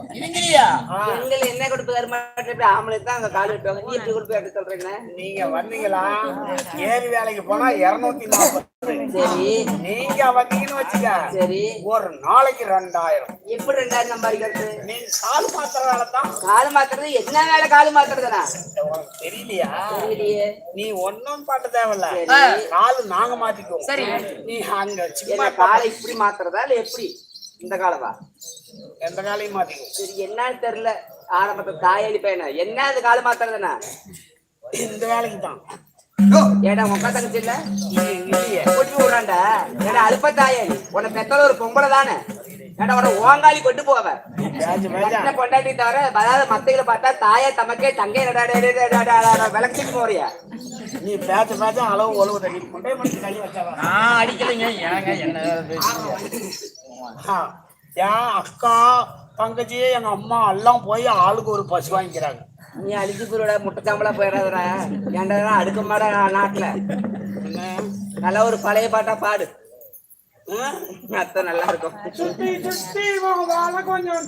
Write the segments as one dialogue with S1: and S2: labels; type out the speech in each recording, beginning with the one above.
S1: பெண்கள் என்ன கொடுப்பு தருமாட்டு இப்படி ஆம்பளை தான் அங்க கால் விட்டுவாங்க நீ எப்படி கொடுப்பு எடுத்து சொல்றீங்க?
S2: நீங்க வந்தீங்களா? ஏரி வேலைக்கு போனா இருநூத்தி நாற்பது
S1: சரி.
S2: நீங்க வந்தீங்கன்னு வச்சுக்க.
S1: சரி.
S2: ஒரு நாளைக்கு ரெண்டாயிரம்.
S1: எப்படி ரெண்டாயிரம் சம்பாதிக்கிறது?
S2: நீங்க கால் வேலை தான்.
S1: காலு மாத்துறது? என்ன வேலை காலு மாத்துறதுனா?
S2: தெரியலையா?
S1: தெரியலையே.
S2: நீ ஒன்னும் பாட்டு தேவையில்ல.
S1: சரி.
S2: காலு நாங்க மாத்திக்குவோம்.
S1: சரி.
S2: நீ அங்க சும்மா
S1: காலை இப்படி மாத்துறதா? இல்ல எப்படி? இந்த காலவா
S2: எந்த காலையும் மாத்திக்குவோம்
S1: சரி என்னன்னு தெரியல. ஆரம்பத்தை தாயடி பையனா? என்ன அந்த காலு மாத்துறதுனா
S2: இந்த வேலைக்கு தான்.
S1: ஏடா உங்க தங்கச்சி இல்ல? கொட்டி விடுறான்டா ஏடா அல்ப தாயடி உன்னை பெத்தல ஒரு பொம்பளை தானே. ஏடா உன ஓங்காலி கொண்டு போவ. பொண்டாட்டி தவிர அதாவது மத்தைகளை பார்த்தா தாயா தமக்கே தங்கை விளக்கிட்டு போறியா?
S2: நீ பேச்ச பேச்ச அளவு ஒழுவு தண்ணி கொண்டே பண்ணி கை வச்சவன்
S3: நான் அடிக்கலைங்க. ஏங்க என்ன
S2: என் அக்கா தங்கச்சி எங்க அம்மா எல்லாம் போய் ஆளுக்கு ஒரு பசு வாங்கிக்கிறாங்க.
S1: நீ அழிஞ்சு போயிட முட்டைச்சாம்பளா போயிடாதடா. ஏன்டா அடுக்க மாட நாட்டுல? நல்ல ஒரு பழைய பாட்டா பாடு? அத்தை நல்லா இருக்கும்.
S2: கொஞ்சம்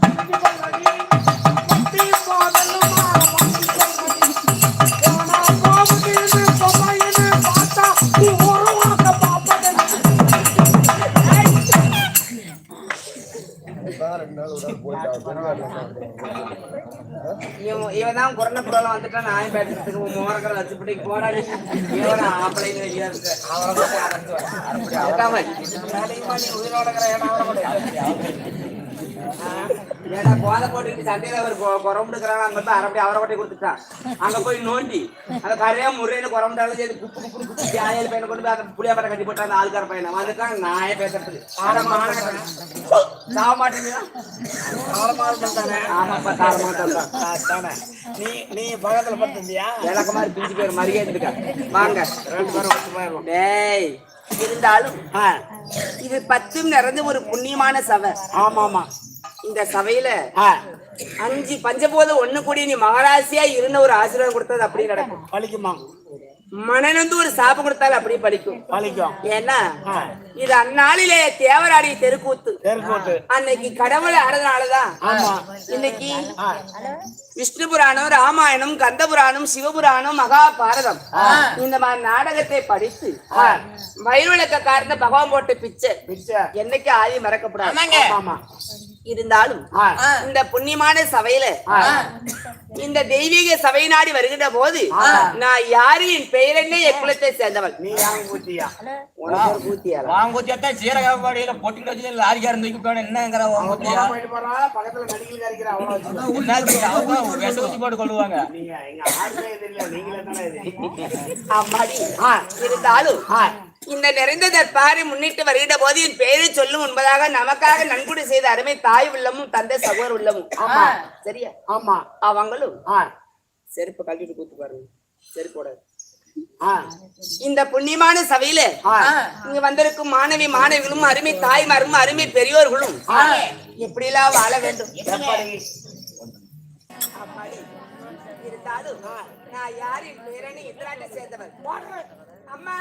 S1: இவன் தான் குறைந்த குரல வந்துட்டா நான் பேசுறதுக்கு மோரக்கரை வச்சுப்பிட்டு போராடி இவன்
S2: நீ உயிரோட
S1: ஏடா போதை போட்டுட்டு சண்டையில ஒரு குறம்புடுக்கிறாங்க அங்க போய் அரப்படி அவரை கொடுத்துட்டான் அங்க போய் நோண்டி அந்த கரையா முறையில குறம்புடாலும் சரி குப்பு குப்பு குப்பு ஆயில் பையனை கொண்டு போய் அந்த புளியாப்பரை கட்டி போட்டு அந்த ஆள்கார பையனை. வந்துட்டான் நாயே ஆரம்பமான சாவ மாட்டேங்க
S2: காலமா இருந்தானே.
S1: ஆமாப்பா சாவ மாட்டேன்.
S2: நீ நீ பக்கத்துல படுத்திருந்தியா?
S1: விளக்க மாதிரி பிஞ்சு பேர் மரியாதை இருக்கா வாங்க.
S2: ரெண்டு பேரும்
S1: டேய். இருந்தாலும் இது பத்தும் நிறைந்த ஒரு புண்ணியமான சபை
S2: ஆமா ஆமா
S1: இந்த சபையில அஞ்சு பஞ்சபோத ஒண்ணு கூடி நீ மகராசியா இருந்த ஒரு ஆசீர்வாதம் கொடுத்தது அப்படி நடக்கும்.
S2: பழிக்குமா?
S1: மனநந்து ஒரு சாபம் கொடுத்தாலும் அப்படியே பலிக்கும்.
S2: பழிக்கும்
S1: ஏன்னா இது அந்நாளிலே தேவராடி தெருக்கூத்து. அன்னைக்கு கடவுளை ஆடுறதுனாலதான்
S2: ஆமா.
S1: இன்னைக்கு விஷ்ணு புராணம் ராமாயணம் கந்த புராணம் சிவபுராணம் மகாபாரதம். இந்த மாதிரி நாடகத்தை படித்து வயிறுவிளக்க காரண பகவான் போட்ட பிச்சை.
S2: பிச்சை.
S1: என்னைக்கு ஆதி மறக்கப்படாது.
S2: ஆமா.
S1: இருந்தாலும் இந்த புண்ணியமான சபையில இந்த தெய்வீக சபை நாடி வருகின்ற போது நான் யாரு என் பெயர் என்ன என் குலத்தை சேர்ந்தவள்?
S3: போட்டு
S1: இருந்தாலும் இந்த நிறைந்த தற்பாரை முன்னிட்டு வருகின்ற போது என் பெயரை சொல்லும் முன்பதாக நமக்காக நன்கொடை செய்த அருமை தாய் உள்ளமும் தந்தை சகோதர உள்ளமும். சரியா?
S2: ஆமா.
S1: அவங்களும் செருப்பு கழட்டிட்டு கூத்து பாருங்க. செருப்போட இந்த புண்ணியமான சபையில இங்க வந்திருக்கும் மாணவி மாணவிகளும் அருமை தாய்மாரும் அருமை பெரியோர்களும் எப்படி எல்லாம் வாழ வேண்டும்? இருந்தாலும் நான் யாரின் பேரணி எதிராட்ட சேர்ந்தவர் அம்மா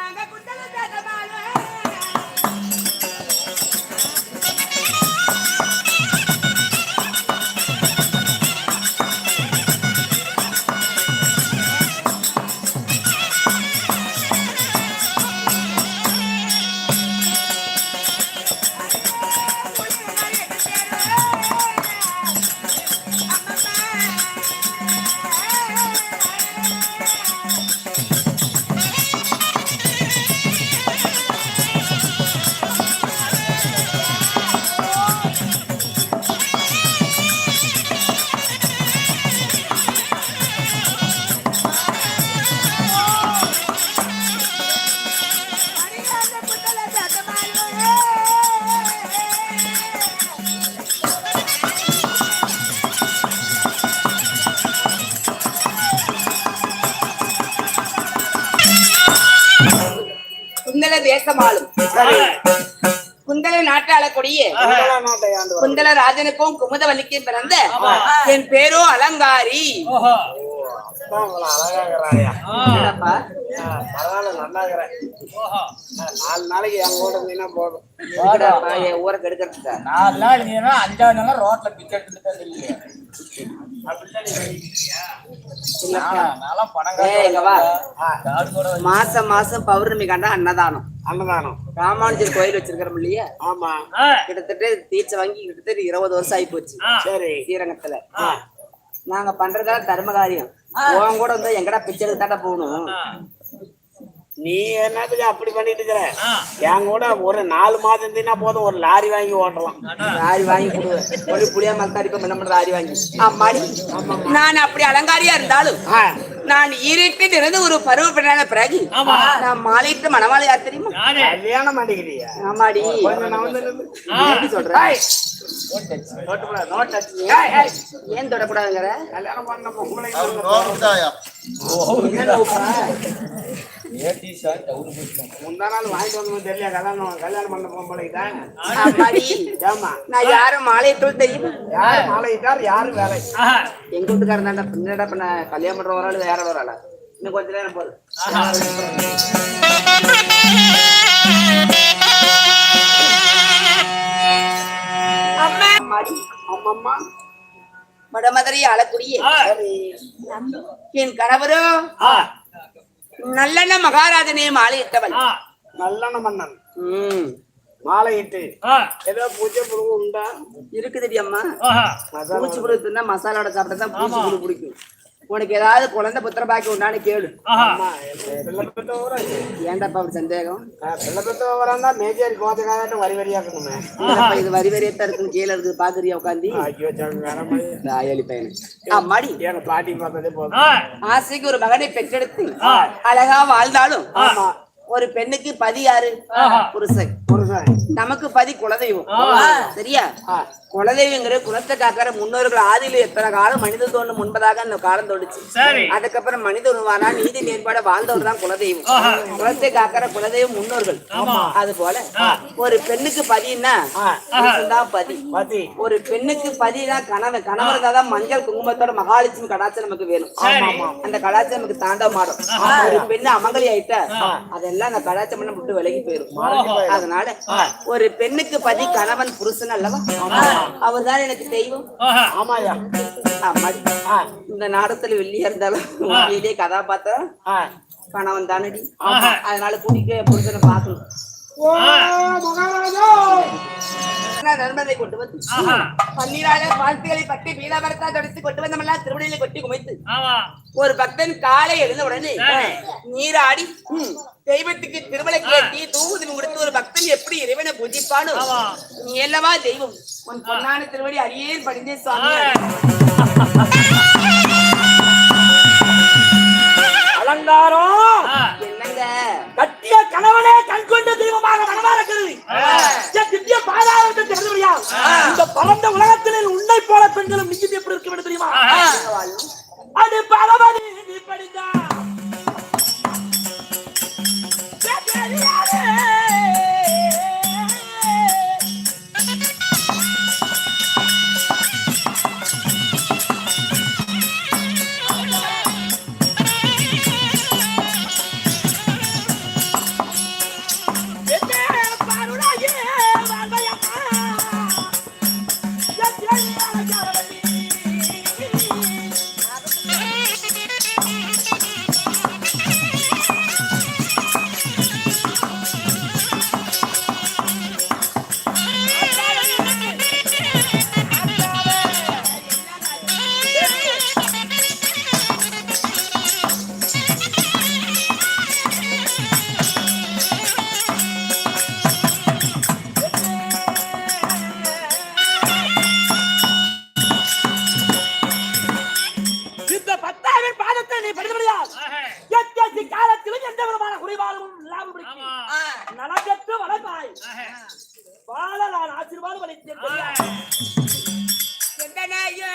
S1: சேர்ந்தவாளே. குந்தல தேசமாளும் குந்தல நாட்டு ஆளக்கூடிய.
S4: குந்தல
S1: ராஜனுக்கும் குமுதவல்லிக்கும் பிறந்த என் பேரோ அலங்காரி
S4: நாலு நாளைக்கு என் கூட இருந்தீங்கன்னா போதும்.
S1: போடாப்பா, என் ஊரை கெடுக்கிறதுக்கா.
S3: நாலு நாள் இருந்தீங்கன்னா அஞ்சாவது நாள் ரோட்ல பிச்சை எடுத்துட்டு கூட
S1: மாசம் மாசம் பௌர்ணமி கண்டா அன்னதானம்.
S4: அன்னதானம்.
S1: ராமானுஜர் கோயில் வச்சிருக்கிறோம் இல்லையா?
S4: ஆமா.
S1: கிட்டத்தட்ட தீட்சை வாங்கி கிட்டத்தட்ட இருபது வருஷம் ஆகி போச்சு
S4: சரி.
S1: ஸ்ரீரங்கத்துல. நாங்க பண்றதா தர்ம காரியம். உன் கூட வந்து எங்கடா பிச்சை எடுத்தாட்ட போகணும்.
S4: நீ என்னத்துக்கு அப்படி பண்ணிட்டு இருக்கிற? என் கூட ஒரு நாலு மாதம் இருந்தீங்கன்னா போதும் ஒரு லாரி வாங்கி ஓட்டலாம்.
S1: ஆரி வாங்கி கொடு ஒரு புளியா மக்காரி இப்ப என்ன பண்ற ஆரி வாங்கி அம்மாடி நான் அப்படி அலங்காரியா இருந்தாலும் நான் ஈரிட்டு இருந்து ஒரு பருவ பெண்ணான பிறகு நான் மாலையிட்டு யார் தெரியுமா?
S4: கல்யாணம் பண்ணிக்கிறியா?
S1: ஆமாடி.
S4: கொஞ்சம் நான் வந்து நில்லு.
S1: எப்படி சொல்ற?
S4: நோட்டுப்புல, நோட்டு அடிச்சு.
S1: ஏய், ஏய், ஏன் தொடக்கூடாதுங்கிற?
S4: கல்யாணம் பண்ண?
S3: ஏடி சார் டவுன் போயிட்டோம்
S4: முந்தா நாள் வாங்கிட்டு வந்து தெரியல கல்யாணம் கல்யாணம் பண்ண பொம்பளை தான்
S1: அம்மாடி
S4: ஏமா
S1: நான் யாரும் மாலையிட்டு தெரியுமா?
S4: யாரு மாலையிட்டார் யாரு வேலை?
S1: எங்க வீட்டுக்காரன் தாண்டா பின்னடா பண்ண கல்யாணம் பண்ற ஒரு ஆளு வேற ஒரு ஆளா? இன்னும் கொஞ்ச நேரம் போதும். அம்மா. மடமதறி அழக்கூடிய என் கணவரோ? நல்லெண்ண மகாராஜனே மாலையிட்டவள்.
S4: நல்லெண்ண மன்னன்.
S1: ம்.
S4: மாலையிட்டு. ஏதோ பூஜை புழுவு உண்டா?
S1: இருக்குதுடி அம்மா. பூச்சி புழு தின்னா மசாலாவோட சாப்பிட்டா பூச்சி புழு பிடிக்கும். உனக்கு ஏதாவது குழந்தை புத்திர பாக்கி உண்டான்னு கேளு. ஏன்டாப்பா அப்படி சந்தேகம்?
S4: பிள்ளை பெற்றவரா இருந்தா மேஜேரி கோத்தக்காரட்டு வரி வரியா இருக்கணுமே
S1: இது வரி வரியத்தான் இருக்குன்னு கீழே இருக்குது பாக்குறியா உட்காந்து ஆயலி பையனு. அம்மாடி
S4: எங்க பாட்டி பார்த்ததே போதும்
S1: ஆசைக்கு ஒரு மகனை பெற்றெடுத்து அழகா வாழ்ந்தாலும் ஒரு பெண்ணுக்கு பதி யாரு? புருஷன்.
S4: புருஷன்.
S1: நமக்கு பதி குலதெய்வம். சரியா? குலதெய்வங்கிற குலத்தை காக்கிற முன்னோர்கள் ஆதியில எத்தனை காலம் மனித தோணும் முன்பதாக அந்த காலம் தோடுச்சு. அதுக்கப்புறம் மனித உருவானா நீதி நேர்பாட வாழ்ந்தவர் தான் குலதெய்வம். குலத்தை காக்கிற குலதெய்வம் முன்னோர்கள். அது போல ஒரு பெண்ணுக்கு பதின்னா தான் பதி. ஒரு பெண்ணுக்கு பதினா கணவன். இருந்தா தான் மஞ்சள் குங்குமத்தோட மகாலட்சுமி கடாச்சம் நமக்கு வேணும். அந்த கடாச்சம் நமக்கு தாண்டவ மாடும். ஒரு பெண்ணு அமங்கலி ஆயிட்டா அதெல்லாம் அந்த பண்ண விட்டு விலகி போயிடும் அதனால ஒரு பெண்ணுக்கு பதி கணவன் புருஷன் அல்லவா? அவர் தான் எனக்கு தெய்வம்.
S4: ஆமாயா.
S1: இந்த நாடகத்துல வெள்ளியா இருந்தாலும் உண்மையிலேயே கதாபாத்திரம். கணவன் தானடி. அதனால கூட்டிட்டு புருஷனை நான் நண்பனை கொண்டு வந்து பன்னீரால வாழ்த்துக்களை பற்றி பீலாபரத்தா தடுத்து கொண்டு வந்தமெல்லாம் திருவடியில கொட்டி குமைத்து ஒரு பக்தன் காலை எழுந்த உடனே நீராடி தெய்வத்துக்கு திருமலை கேட்டி தூகுதி கொடுத்து ஒரு பக்தன் எப்படி இறைவனை பூஜிப்பானோ? நீ அல்லவா தெய்வம்? உன் பொன்னான திருவடி அடியேன் படிந்தே சுவாமி.
S4: அலங்காரம்! கட்டிய கணவனே கண் கொண்ட தெய்வமாக மனமாற கருதி. என் திவ்ய பாதாரத்தை திறந்துவிடியா இந்த பரந்த உலகத்தில் உன்னை போல பெண்களும் மிஞ்சி எப்படி இருக்க வேண்டும் தெரியுமா? அது பரமதி நீ பத்தாவின் பாதத்தை நீ படித்தபடியா எத்தனை காலத்திலும் எந்த விதமான குறைபாடும் இல்லாமல் நடக்கத்து வளர்ந்தாய் வாழ நான் ஆசீர்வாதம் அளித்தேன்
S1: எந்தனையோ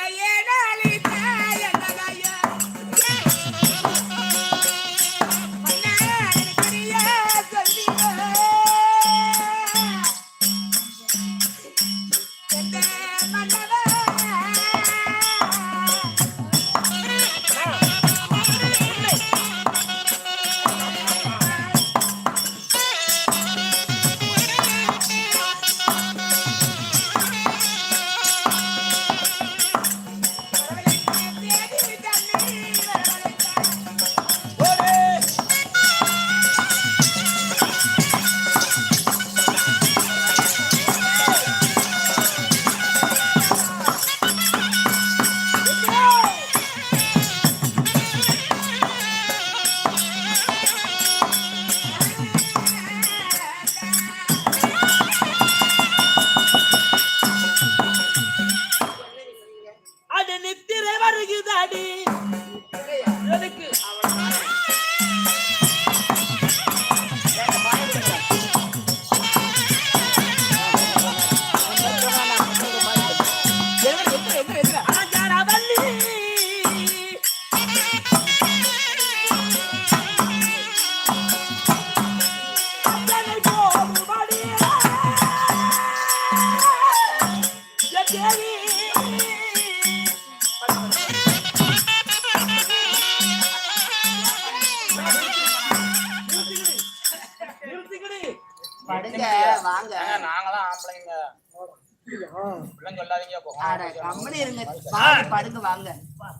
S1: வாங்க.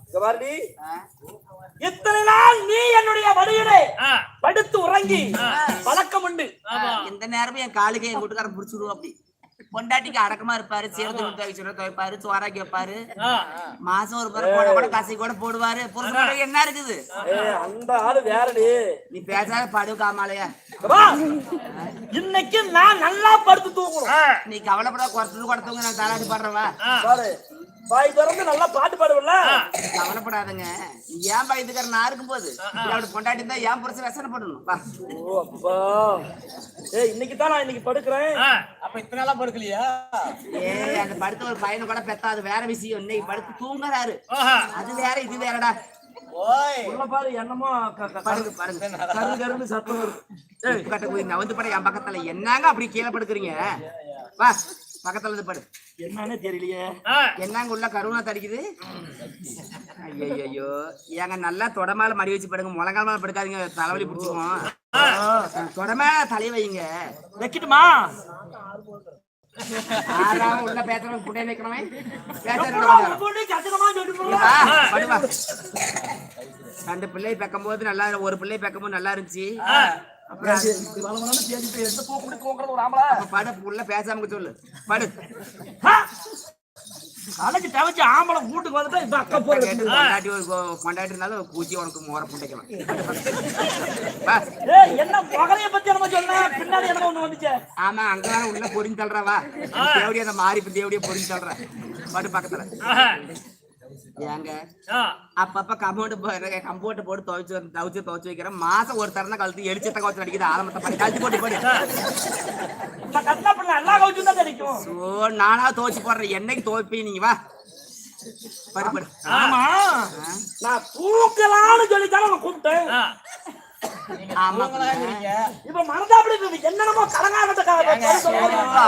S5: இங்க பாருடி.
S1: ஆ?
S5: இத்தனை நாள் நீ என்னுடைய வழியிலே படுத்து உறங்கி பழக்கம் உண்டு
S1: எந்த நேரமும் என் காலுக்கு என் வீட்டுக்காரன் புடிச்சுடுவோம் அப்படி பொண்டாட்டிக்கு அடக்கமா இருப்பாரு சேர்த்து துவைக்க சொல்ல துவைப்பாரு சோறாக்கி வைப்பாரு மாசம் ஒரு பிறகு போட கூட கசி கூட போடுவாரு. புருஷன் கூட என்ன இருக்குது?
S5: அந்த ஆளு வேறடி.
S1: நீ பேசாத படு காமாலையா.
S5: இன்னைக்கு நான் நல்லா படுத்து தூங்கணும்.
S1: நீ கவலைப்பட குறைச்சது கொடுத்தவங்க நான் தாராட்டி பாடுறவா
S5: வாய் திறந்து நல்லா பாட்டு பாடுவல
S1: கவலைப்படாதங்க. நீ ஏன் பயந்துக்கிற நான் இருக்கும்போது இல்ல அப்படி பொண்டாட்டி தான் ஏன் புருஷன் ரசனை பண்ணணும் வா.
S5: ஓ அப்பா. ஏய் இன்னைக்கு தான் நான் இன்னைக்கு படுக்கிறேன்.
S3: அப்ப இத்தனை நாளா படுக்கலையா?
S1: ஏய் அந்த படுத்த ஒரு பையனை கூட பெத்தா அது வேற விஷயம். இன்னைக்கு படுத்து தூங்குறாரு அது வேற இது வேறடா.
S3: ஓய்.
S5: உள்ள பாரு என்னமோ க- க-
S1: படுங்க படுங்க
S5: கரு கருன்னு சத்தம் வருது.
S1: ஏய், கட்ட போய் என் பக்கத்துல. என்னங்க அப்படி கீழே படுக்குறீங்க? வா. பக்கத்துல இருந்து படு
S5: என்னன்னே தெரியலையே.
S1: என்னங்க உள்ள கருணா தடிக்குது. ஐயோ ஏங்க நல்லா தொடமேல மடி வச்சு படுங்க. முழங்கால் மேல படுக்காதீங்க. தலைவலி பிடிச்சிக்கும். தொடமேல தலை வைங்க.
S5: வைக்கட்டுமா?
S1: உள்ள வைக்கணுமே. பேசுறேன் வா. ரெண்டு பிள்ளை பெக்கும் போது நல்லா ஒரு பிள்ளை பெக்கும் போது நல்லா இருந்துச்சு. படு உள்ள பேசாம சொல்லு. படு!
S5: அழைச்சு தவிச்சு ஆம்பளை வீட்டுக்கு வந்துட்டா இப்ப அக்கா
S1: கொண்டாட்டி ஒரு கொ- கொண்டாட்டி இருந்தாலும் பூச்சி உனக்கு மோர புண்டைக்கலாம்
S5: என்ன மகளைய பத்தி நம்ம சொன்ன பின்னாடி என்ன ஒண்ணு வந்துச்சு.
S1: ஆமா அங்கதான் உள்ள பொறிஞ்சு தள்ளுறா வா. தேவடியா அந்த மாறி தேவடியா பொறிஞ்சு தள்ளுற. படு பக்கத்துல. ஏங்க? அப்பப்ப கம்பௌண்ட் கம்பௌண்ட் போட்டு துவைச்சு வந்து- துவைச்சு துவைச்சு வைக்கிறேன். மாசம் ஒரு தரம் கழுத்து எரிச்சத்த கவுச்சு அடிக்குது ஆரம்பத்தை படி. கழுத்து போட்டு போடு. நானா துவைச்சு போடுறேன். என்னைக்கு துவைப்பீ நீங்க? வா. படு படு.
S5: ஆமா. நான் தூக்கலாம்னு சொல்லித்தானே கூப்பிட்டேன்.
S1: ஆமா.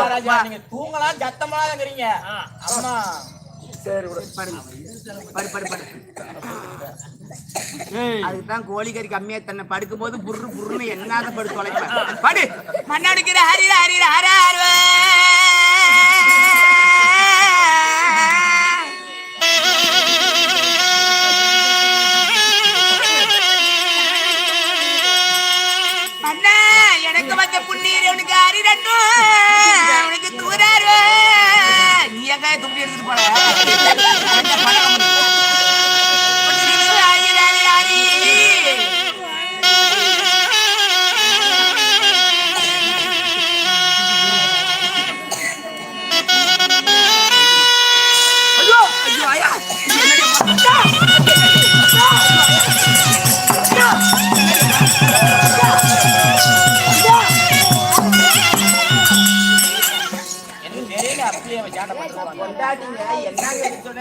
S3: ராஜா நீங்க தூங்கலாம்
S5: சரி விடு.
S1: படுங்க. படு படு படு. அதுக்குதான் கோழிக்கறி கம்மியா தன்னை படுக்கும் போது புர்ரு புர்ருன்னு என்னாத படு தொலைப்ப படு. மண்ணடிக்கிற ஹரிர ஹரிர ஹர எனக்கு வந்த புண்ணீர் உனக்கு அரிரண்டு உனக்கு தூராரு நீ எங்க துப்பி எடுத்துட்டு போற?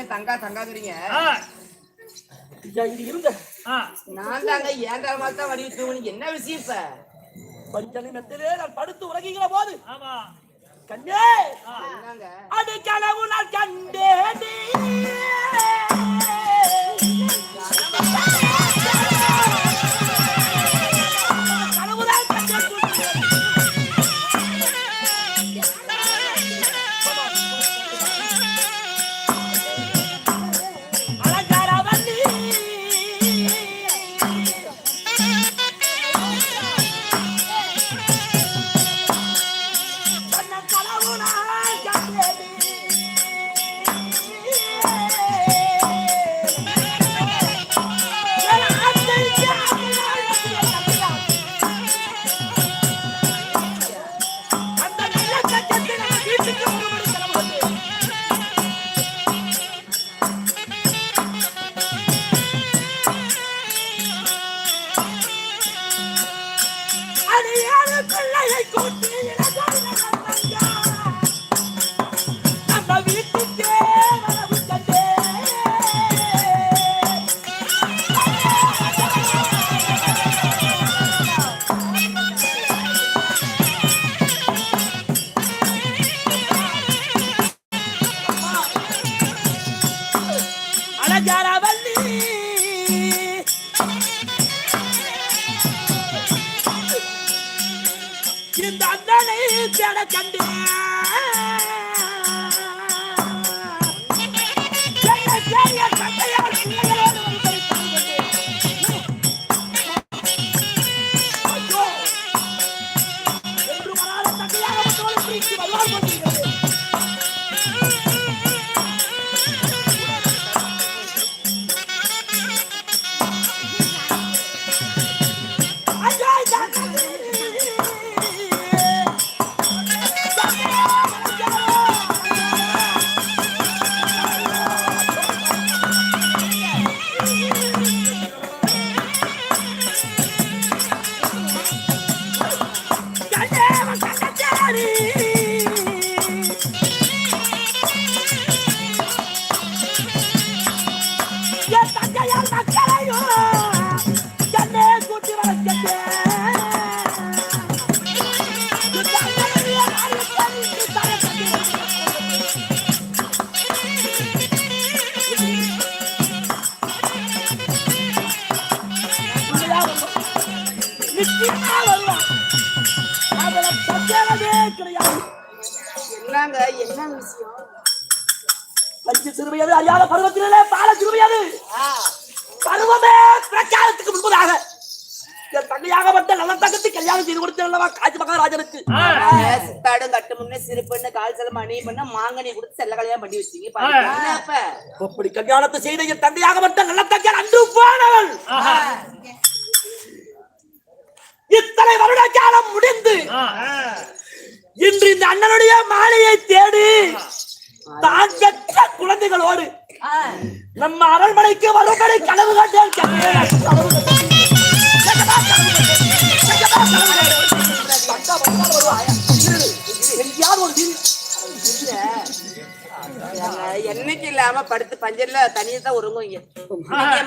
S1: சொன்னேன் தங்கா தங்காதுறீங்க
S5: இங்க இருந்த
S1: நான் தாங்க தான் வடிவு தூங்குனீங்க? என்ன விஷயம் இப்ப?
S5: மெத்திலே நான் படுத்து உறங்குகிற போது. கண்ணே. அது கனவு நான் கண்டேனே. para que கட்டு
S1: முன்னே சிறு பெண்ணு கால் செல்லம் அணி பண்ண மாங்கனி கொடுத்து செல்ல கல்யாணம் பண்ணி வச்சீங்க பாருங்க. என்ன அப்ப?
S5: அப்படி கல்யாணத்தை செய்த என் தந்தையாகப்பட்ட நல்ல தங்கை அன்று போனவள். இத்தனை வருட காலம் முடிந்து இன்று இந்த அண்ணனுடைய மாலையை தேடி தான் பெற்ற குழந்தைகளோடு நம்ம அரண்மனைக்கு வரும்படி கனவு கண்டேன். கனவு கண்டேன். எங்கேயாவது ஒரு
S1: என்னைக்கு இல்லாம படுத்து பஞ்சர்ல தனியா தான் உறங்குவீங்க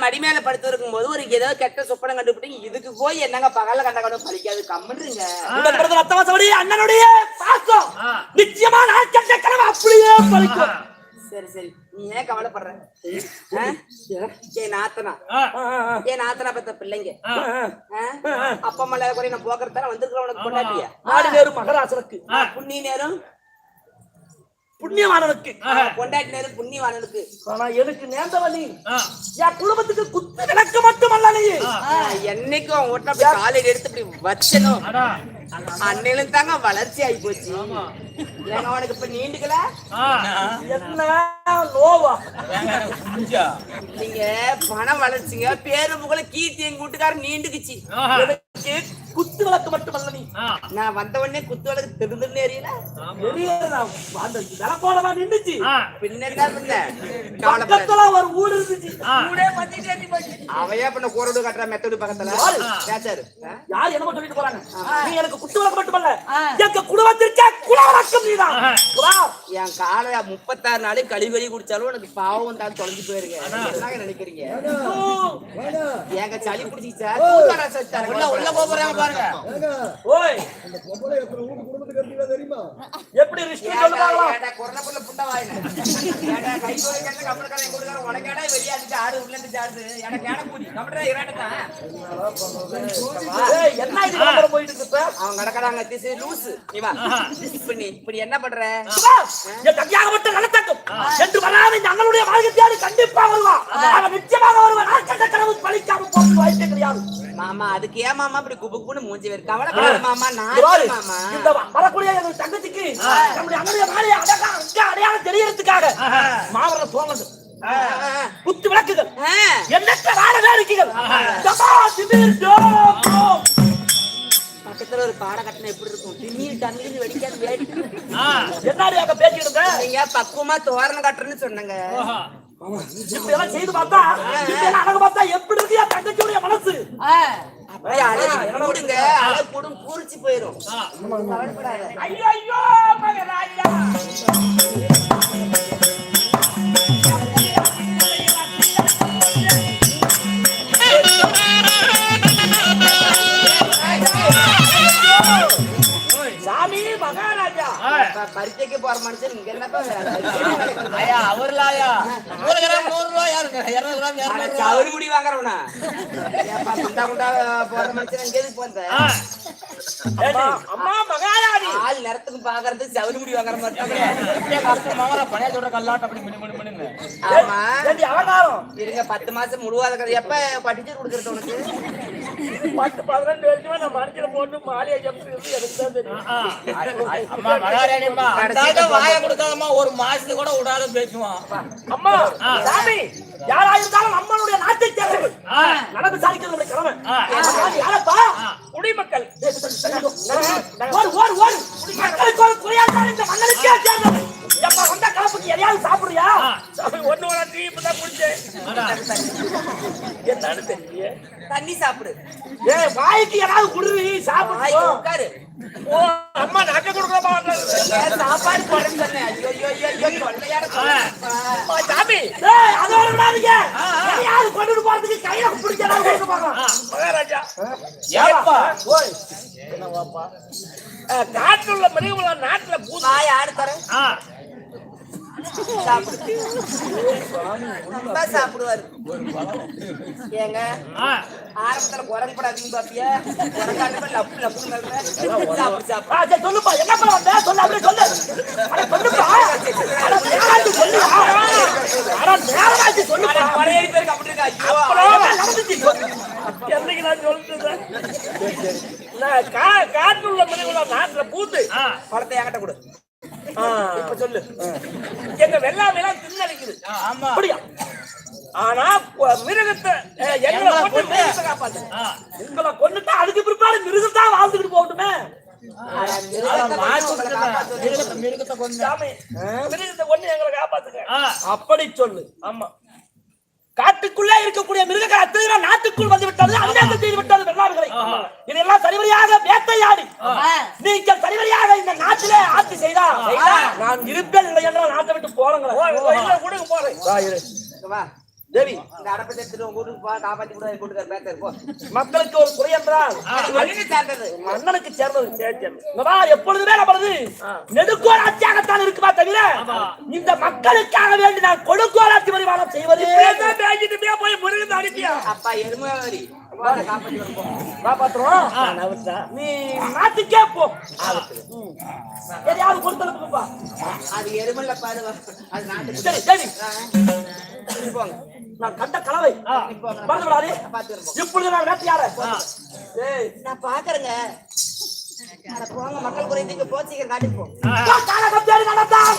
S1: மடி மேல படுத்து இருக்கும் போது ஒரு ஏதோ கெட்ட சொப்பனம் கண்டுபிடிங்க இதுக்கு போய் என்னங்க பகல கண்ட கண்டு பழிக்காது கம்முன்றீங்க
S5: ரத்தவாசபடி அண்ணனுடைய பாசம். நிச்சயமா நான் கண்ட கனவு அப்படியே பலிக்கும்
S1: சரி சரி. நீ ஏன் கவலைப்படுற? என் நாத்தனா? என் நாத்தனா பெத்த பிள்ளைங்க? அப்பா அம்மா இல்லாத குறைய நான் போக்குறதான வந்திருக்கிற உனக்கு கொண்டாட்டியா
S5: நாடு நேரும் மகராசனுக்கு.
S1: புண்ணி நேரம்
S5: புண்ணியமானனுக்கு
S1: கொண்டாட்டி நேரம் புண்ணியவானனுக்கு.
S5: ஆனா எனக்கு நேர்ந்தவன் நீ. என் குடும்பத்துக்கு குத்து விளக்கு மட்டுமல்ல நீ.
S1: என்னைக்கும் அப்படி காலையில எடுத்து இப்படி வச்சனும் அன்னையிலும் தாங்க வளர்ச்சி ஆகி போச்சு. ஏங்க அவனுக்கு இப்ப நீண்டுக்கல?
S5: என்ன
S1: நீங்க பணம் வளர்ச்சிங்க பேரு புகழ கீர்த்தி எங்க வீட்டுக்காரர் நீண்டுக்குச்சு.
S5: குத்து விளக்கு மட்டுமல்ல நீ.
S1: நான் வந்த உடனே குத்து வழக்கு
S5: வெளியே நான் அந்த விளக்கோடவா நின்னுச்சு.
S1: பின்ன என்ன
S5: பக்கத்துல ஒரு ஊடு இருந்துச்சு.
S1: ஊடே போச்சு. அவையா பண்ண கோரோடு கட்டுற மெத்தடு பக்கத்துல?
S5: யார் என்னமோ சொல்லிட்டு போறாங்க. நீ எனக்கு குத்து விளக்கு மட்டுமல்ல எங்க குடும்பத்திற்கே நீதான்.
S1: என் காலை முப்பத்தாறு நாள் கழிவு கழுவி குடிச்சாலும் எனக்கு பாவம் தான் தொலைஞ்சு போயிருங்க. என்னங்க நினைக்கிறீங்க? ஏங்க சளி பிடிச்சிச்சா உள்ள போறாங்க பாருங்க.
S5: ஓய். எப்படி ரிஸ்க் சொல்லுவாங்களா?
S1: ஏடா கொரோனா புள்ள புண்ட கை கட்ட வெளிய அடிச்சு ஆடு உள்ள இருந்து எனக்கு ஏடா கூடி
S5: என்ன இது விளம்பரம் போயிட்டு இருக்கு இப்ப?
S1: அவன் கடக்கறாங்க திசு லூசு நீ வா. இப்ப நீ இப்படி என்ன பண்ற?
S5: வா. என் தங்கியாகப்பட்ட நலத்தங்கம். என்று வராத இந்த அண்ணனுடைய வாழ்க்கையாரு கண்டிப்பா வருவான். அவன் நிச்சயமாக வருவான். நான் கண்ட கனவு பழிக்காம போறது வாய்ப்பே கிடையாது
S1: மாமா அதுக்கு ஏன் மாமா இப்படி குபு குபுன்னு மூஞ்சி வேறு? கவலைப்படாத மாமா நான் மாமா?
S5: இந்த வ- வரக்கூடிய எங்க தங்கச்சிக்கு. நம்முடைய அண்ணனுடைய மாலையை அழகா அங்க அடையாளம் தெரியறதுக்காக மாவர தோணது குத்து விளக்குகள். எண்ணற்ற வாழ வேடிக்கைகள். தபா, திமிர், டோம், டோம்.
S1: பக்கத்துல ஒரு பாட எப்படி இருக்கும்? திண்ணீர் தண்ணீர் வெடிக்காது வேடிக்கை
S5: என்னடி அங்க பேசிட்டு
S1: நீங்க பக்குவமா தோரணம் கட்டுறேன்னு சொன்னங்க.
S5: எல்லாம் செய்து பார்த்தா எல்லாம் அழகு பார்த்தா எப்படி இருக்கு தங்கச்சியுடைய மனசு?
S1: கூடுங்க. அழகு கூடும் பூரிச்சு கவலைப்படாத
S5: ஐயோ ஐயோ
S1: பரீட்சைக்கு போற மனுஷன் இங்க வேலை?
S3: ஐயா அவர்லாயா நூறு கிராம் நூறு ரூபாய் இருநூறு கிராம் இருநூறு
S1: சவுரி முடி வாங்குறவனா? குண்டா குண்டா போற மனுஷன் எங்க எதுக்கு போந்த
S5: அம்மா, மகாராணி
S1: ஆள் நேரத்துக்கு பாக்குறது சவுரி முடி வாங்குற மாதிரி
S3: பழைய சொல்ற கல்லாட்டம் அப்படி மினு மினு மினுன்னு.
S1: ஆமா.
S5: ஏண்டி அலங்காரம்?
S1: இருங்க பத்து மாசம் முழுவாத கதை. எப்ப படிச்சு கொடுக்கறது உனக்கு?
S5: பத்து பதினெண்டு வரைக்குமே நான் போட்டு மாலையை எனக்கு தான் தெரியும்.
S3: அம்மா வாயை கொடுக்காதம்மா ஒரு மாசத்துக்கு கூட விடாத பேசுவான்
S5: அம்மா சாமி யாரா இருந்தாலும் நம்மளுடைய நாட்டை சேர்ந்தவர்கள் நடந்து சாதிக்கிறது அம்மா, யாரப்பா? குடிமக்கள். ஓடு ஓடு ஓடு மக்களுக்கு ஒரு குறையாதான் இந்த மன்னனுக்கே சேர்ந்தது எப்பா வந்த கலப்புக்கு எதையாவது சாப்பிடுறியா? ஒண்ணு வேணா டீ இப்பதான் குடிச்சேன். என்னன்னு தெரியல
S1: தண்ணி சாப்பிடு.
S5: ஏய் வாய்க்கு ஏதாவது குடுறி சாப்பிடு.
S1: உட்காரு.
S5: ஓ அம்மா நாக்க கொடுக்கறப்பா
S1: ஏன் சாப்பாடு போடுறேன்னு சொன்னேன். ஐயோ ஐயோ ஐயோ ஐயோ தொல்லையான
S5: அம்மா, சாமி. ஏய் அதோட விடாதீங்க. எதையாவது கொண்டுட்டு போறதுக்கு கையில பிடிச்ச ஏதாவது கொடுக்க பார்க்கலாம் மகாராஜா.
S3: ஏப்பா.
S5: ஓய். என்னவாப்பா? காட்டுல உள்ள மிருகங்கள் நாட்டுல பூ
S1: வாய் ஆடு தரேன். ரொம்ப சாப்பிடுவாரு. ஏங்க ஆரம்பத்துல குரங்கு படாதீங்க பாப்பியா? குரங்காட்டு லப்பு லப்பு சாப்பிடு சாப்பிடு.
S5: சொல்லுப்பா. வந்த? சொல்லு அப்படியே சொல்லு. அட, சொல்லுப்பா.
S1: பழைய பேருக்கு அப்படி இருக்கா? ஐயோ
S5: என்னைக்கு நான் சொல்லிட்டு நாட்டுல பூத்து
S1: பழத்தை என்கிட்ட கொடு.
S5: இப்ப சொல்லு. எங்க வெள்ளாமையெல்லாம் தின்னடிக்குது
S3: ஆமா.
S5: அப்படியா? ஆனா மிருகத்தை எங்களை கொண்டு காப்பாத்து. கொண்டுட்டா அதுக்கு பிற்பாடு மிருகத்தா வாழ்ந்துக்கிட்டு போகட்டுமே.
S3: மிருகத்தை கொண்டு
S5: எங்களை காப்பாத்துங்க. அப்படி சொல்லு. ஆமா. காட்டுக்குள்ளே இருக்கக்கூடிய மிருகங்கள் அத்தனை நாட்டுக்குள் வந்து விட்டது அந்நேரம் செய்து விட்டது வெள்ளாடுகளை இதெல்லாம் சரிவரியாக வேட்டையாடி நீங்கள் சரிவரியாக இந்த நாட்டிலே ஆட்சி செய்தா? நான் இருப்பேன் இல்லை என்றால் நாட்டை விட்டு போறேன் வா, இரு.
S1: இங்க வா.
S5: தேவி
S1: இந்த அடப்பை எடுத்துட்டு உங்க வீட்டுக்கு போ காப்பாத்தி கூட கூட்டுக்கார பேச
S5: மக்களுக்கு ஒரு குறை என்றால்
S1: சேர்ந்தது.
S5: மன்னனுக்கு சேர்ந்தது வா, எப்பொழுதுமே நம்மளது நெடுக்கோல் ஆட்சியாகத்தான் இருக்குமா தவிர இந்த மக்களுக்காக வேண்டி நான் கொடுக்கோல் ஆட்சி பரிமாணம் செய்வது பேசிட்டு போய் முருகன் அடிப்பியா
S1: அப்பா எருமாவரி வா காப்பாத்தி வர போ
S5: பாத்துறோம் நீ நாட்டுக்கே போ. எதையாவது கொடுத்தனுப்புப்பா
S1: அது எருமல்ல பாரு. அது நாட்டுக்கு
S5: சரி சரி.
S1: போங்க.
S5: நான் கண்ட கலவை. மறந்து விடாதே
S1: பாத்து வர போ
S5: இப்பொழுது நான் வேட்டையாட. ஏய்.
S1: நான் பாக்குறேங்க. போங்க மக்கள் குறை நீங்க போ சீக்கிரம் காட்டுக்கு போ.
S5: போ, கால கப்ஜாரி நடந்தான்